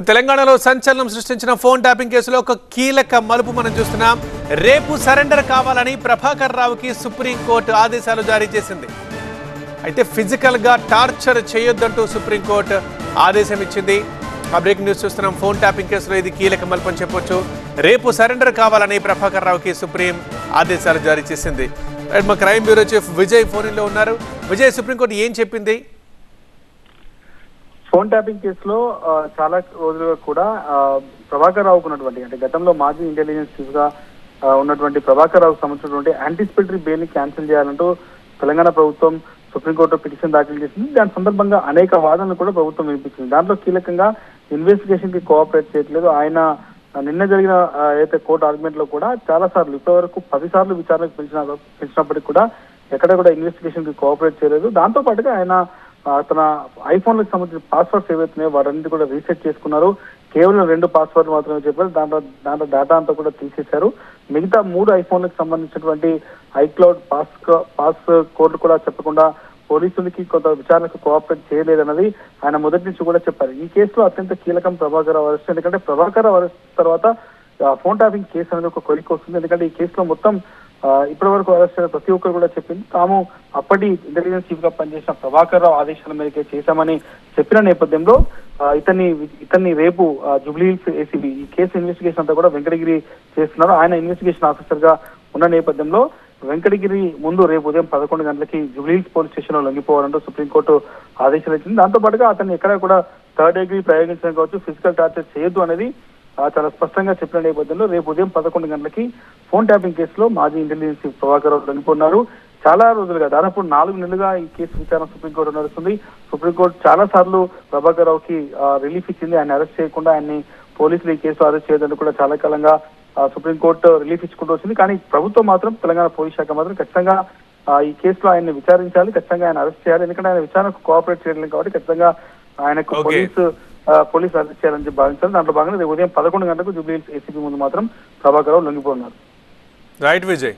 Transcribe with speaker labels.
Speaker 1: తెలంగాణలో సంచలనం సృష్టించిన ఫోన్ ట్యాపింగ్ కేసులో ఒక కీలక మలుపు మనం చూస్తున్నాం. రేపు సరెండర్ కావాలని ప్రభాకర్ రావుకి సుప్రీంకోర్టు ఆదేశాలు జారీ చేసింది. అయితే ఫిజికల్గా టార్చర్ చేయొద్దంటూ సుప్రీంకోర్టు ఆదేశం ఇచ్చింది. ఆ బ్రేక్ న్యూస్ చూస్తున్నాం ఫోన్ ట్యాపింగ్ కేసులో ఇది కీలక మలుపు అని చెప్పొచ్చు. రేపు సరెండర్ కావాలని ప్రభాకర్ రావుకి సుప్రీం ఆదేశాలు జారీ చేసింది. మా క్రైమ్ బ్యూరో చీఫ్ విజయ్ ఫోన్లో ఉన్నారు. విజయ్ సుప్రీంకోర్టు ఏం చెప్పింది?
Speaker 2: ఫోన్ ట్యాపింగ్ కేసులో చాలా రోజులుగా కూడా ప్రభాకర్ రావుకు ఉన్నటువంటి అంటే గతంలో మాజీ ఇంటెలిజెన్స్ చీఫ్గా ఉన్నటువంటి ప్రభాకర్ రావుకు సంబంధించినటువంటి యాంటిసిపేటరీ బెయిల్ని క్యాన్సిల్ చేయాలంటూ తెలంగాణ ప్రభుత్వం సుప్రీంకోర్టు పిటిషన్ దాఖలు చేసింది. దాని సందర్భంగా అనేక వాదనలు కూడా ప్రభుత్వం వినిపించింది. దాంట్లో కీలకంగా ఇన్వెస్టిగేషన్కి కోఆపరేట్ చేయట్లేదు. ఆయన నిన్న జరిగిన అయితే ఏదైతే కోర్టు ఆర్గ్యుమెంట్లో కూడా చాలా సార్లు ఇప్పటివరకు పది సార్లు విచారణకు పిలిచిన పిలిచినప్పటికీ కూడా ఎక్కడ కూడా ఇన్వెస్టిగేషన్కి కోఆపరేట్ చేయలేదు. దాంతో పాటుగా ఆయన తన ఐఫోన్లకు సంబంధించిన పాస్వర్డ్స్ ఏవైతున్నాయో వాటన్నిటి కూడా రీసెట్ చేసుకున్నారు. కేవలం రెండు పాస్వర్డ్ మాత్రమే చెప్పారు. దాంట్లో దాంట్లో డేటా అంతా కూడా తీసేశారు. మిగతా మూడు ఐఫోన్లకు సంబంధించినటువంటి ఐక్లౌడ్ పాస్ పాస్ కోడ్ కూడా చెప్పకుండా పోలీసులకి కొంత విచారణకు కోఆపరేట్ చేయలేదన్నది ఆయన మొదటి నుంచి కూడా చెప్పారు. ఈ కేసులో అత్యంత కీలకం ప్రభాకర్ అరెస్ట్ ఎందుకంటే ప్రభాకర్ అరెస్ట్ తర్వాత ఆ, ఫోన్ ట్యాపింగ్ కేసు అనేది ఒక కొలిక్ వస్తుంది. ఎందుకంటే ఈ కేసులో మొత్తం ఇప్పటి వరకు అరెస్ట్ అయిన ప్రతి ఒక్కరు కూడా చెప్పింది. తాము అప్పటి ఇంటెలిజెన్స్ చీఫ్గా పనిచేసిన ప్రభాకర్ రావు ఆదేశాల మేరకే చేశామని చెప్పిన నేపథ్యంలో ఇతన్ని ఇతన్ని రేపు జూబ్లీ హిల్స్ ఏసీబీ ఈ కేసు ఇన్వెస్టిగేషన్ అంతా కూడా వెంకటగిరి చేస్తున్నారు. ఆయన ఇన్వెస్టిగేషన్ ఆఫీసర్గా ఉన్న నేపథ్యంలో వెంకటగిరి ముందు రేపు ఉదయం పదకొండు గంటలకి జూబ్లీ హిల్స్ పోలీస్ స్టేషన్లో లొంగిపోవాలంటూ సుప్రీంకోర్టు ఆదేశాలు ఇచ్చింది. దాంతో పాటుగా అతన్ని ఎక్కడ కూడా థర్డ్ డిగ్రీ ప్రయోగించడం కావచ్చు ఫిజికల్ టార్చర్ చేయొద్దు అనేది చాలా స్పష్టంగా చెప్పిన నేపథ్యంలో రేపు ఉదయం పదకొండు గంటలకి ఫోన్ ట్యాపింగ్ కేసులో మాజీ ఇంటెలిజెన్స్ ప్రభాకర్ రావు లొంగిపోన్నారు చాలా రోజులుగా దాదాపు నాలుగు నెలలుగా ఈ కేసు విచారణ సుప్రీంకోర్టు నడుస్తుంది. సుప్రీంకోర్టు చాలా సార్లు ప్రభాకర్ రావుకి రిలీఫ్ ఇచ్చింది. ఆయన అరెస్ట్ చేయకుండా ఆయన్ని పోలీసులు ఈ కేసులో అరెస్ట్ చేయడానికి కూడా చాలా కాలంగా సుప్రీంకోర్టు రిలీఫ్ ఇచ్చుకుంటూ వచ్చింది. కానీ ప్రభుత్వం మాత్రం తెలంగాణ పోలీస్ శాఖ మాత్రం ఖచ్చితంగా ఈ కేసులో ఆయన్ని విచారించాలి. ఖచ్చితంగా ఆయన అరెస్ట్ చేయాలి. ఎందుకంటే ఆయన విచారణకు కోఆపరేట్ చేయలేదు కాబట్టి ఖచ్చితంగా ఆయనకు. పోలీసు ఆ, పోలీసు అరెస్ట్ చేయాలని చెప్పి భావించారు. దాంట్లో భాగంగా ఉదయం పదకొండు గంటలకు జూబ్లీ ఏసీపీ ముందు మాత్రం ప్రభాకర్ రావు లొంగిపోతున్నారు
Speaker 1: రైట్ విజయ్.